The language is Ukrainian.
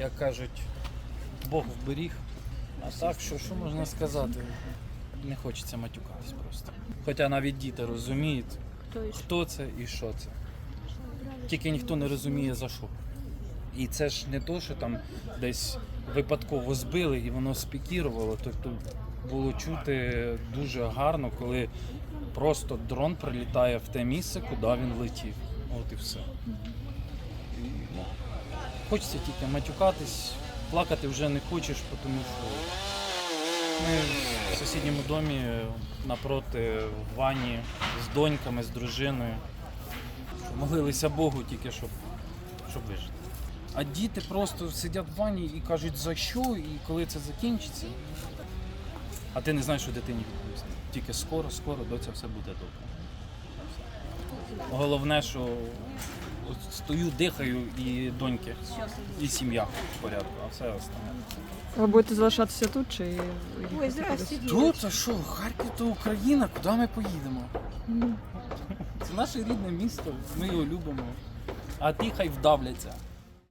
як кажуть, Бог вберіг. А так, що, що можна сказати? Не хочеться матюкатись просто. Хоча навіть діти розуміють, хто це і що це. Тільки ніхто не розуміє за що. І це ж не то, що там десь випадково збили і воно спікірувало. Тобто було чути дуже гарно, коли просто дрон прилітає в те місце, куди він летів. От і все. Хочеться тільки матюкатись, плакати вже не хочеш, тому що ми в сусідньому домі напроти в ванні з доньками, з дружиною. Молилися Богу тільки, щоб, щоб вижити. А діти просто сидять в ванні і кажуть, за що і коли це закінчиться. А ти не знаєш, що дитині відповісти. Тільки скоро, скоро, доця все буде добре. Головне, що стою, дихаю і доньки, і сім'я в порядку, а все остальне. Ви будете залишатися тут чи Ой, здрасте, кудись? Тут, а що, Харків то Україна, куди ми поїдемо? Це наше рідне місто, ми його любимо. А ті хай вдавляться.